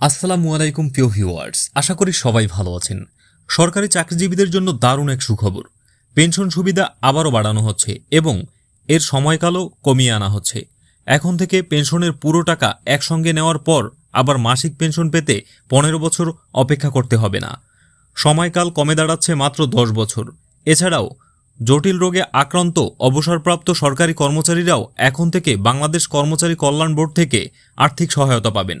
আসসালামু আলাইকুম, প্রিয় ভিউয়ার্স। আশা করি সবাই ভালো আছেন। সরকারি চাকরিজীবীদের জন্য দারুণ এক সুখবর। পেনশন সুবিধা আবারও বাড়ানো হচ্ছে এবং এর সময়কালও কমিয়ে আনা হচ্ছে। এখন থেকে পেনশনের পুরো টাকা একসঙ্গে নেওয়ার পর আবার মাসিক পেনশন পেতে পনেরো বছর অপেক্ষা করতে হবে না। সময়কাল কমে দাঁড়াচ্ছে মাত্র দশ বছর। এছাড়াও, জটিল রোগে আক্রান্ত, অবসরপ্রাপ্ত সরকারি কর্মচারীরাও এখন থেকে বাংলাদেশ কর্মচারী কল্যাণ বোর্ড থেকে আর্থিক সহায়তা পাবেন।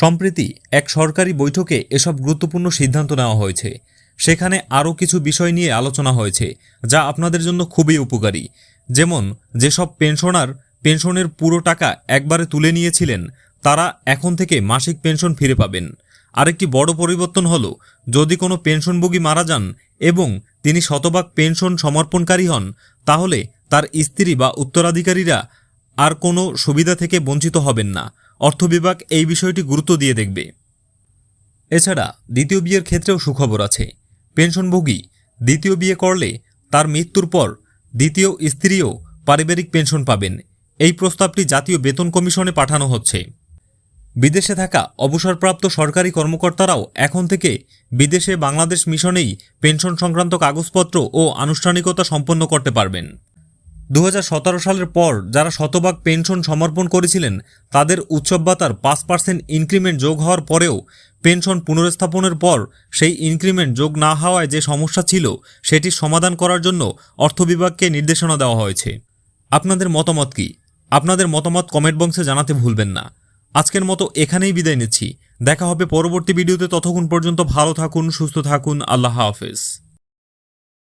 সম্প্রতি এক সরকারি বৈঠকে এসব গুরুত্বপূর্ণ সিদ্ধান্ত নেওয়া হয়েছে। সেখানে আরও কিছু বিষয় নিয়ে আলোচনা হয়েছে, যা আপনাদের জন্য খুবই উপকারী। যেমন, যেসব পেনশনার পেনশনের পুরো টাকা একবারে তুলে নিয়েছিলেন, তারা এখন থেকে মাসিক পেনশন ফিরে পাবেন। আরেকটি বড় পরিবর্তন হলো, যদি কোনো পেনশনভোগী মারা যান এবং তিনি শতভাগ পেনশন সমর্পণকারী হন, তাহলে তার স্ত্রী বা উত্তরাধিকারীরা আর কোনো সুবিধা থেকে বঞ্চিত হবেন না। অর্থ বিভাগ এই বিষয়টি গুরুত্ব দিয়ে দেখবে। এছাড়া, দ্বিতীয় বিয়ের ক্ষেত্রেও সুখবর আছে। পেনশনভোগী দ্বিতীয় বিয়ে করলে তার মৃত্যুর পর দ্বিতীয় স্ত্রীও পারিবারিক পেনশন পাবেন। এই প্রস্তাবটি জাতীয় বেতন কমিশনে পাঠানো হচ্ছে। বিদেশে থাকা অবসরপ্রাপ্ত সরকারি কর্মকর্তারাও এখন থেকে বিদেশে বাংলাদেশ মিশনেই পেনশন সংক্রান্ত কাগজপত্র ও আনুষ্ঠানিকতা সম্পন্ন করতে পারবেন। দু হাজার সতেরো সালের পর যারা শতভাগ পেনশন সমর্পণ করেছিলেন, তাদের উৎসব ভাতার পাঁচ পার্সেন্ট ইনক্রিমেন্ট যোগ হওয়ার পরেও পেনশন পুনরস্থাপনের পর সেই ইনক্রিমেন্ট যোগ না হওয়ায় যে সমস্যা ছিল, সেটির সমাধান করার জন্য অর্থ বিভাগকে নির্দেশনা দেওয়া হয়েছে। আপনাদের মতামত কি? আপনাদের মতামত কমেন্ট বক্সে জানাতে ভুলবেন না। আজকের মতো এখানেই বিদায় নিচ্ছি। দেখা হবে পরবর্তী ভিডিওতে ততক্ষণ পর্যন্ত ভালো থাকুন, সুস্থ থাকুন, আল্লাহ হাফেজ।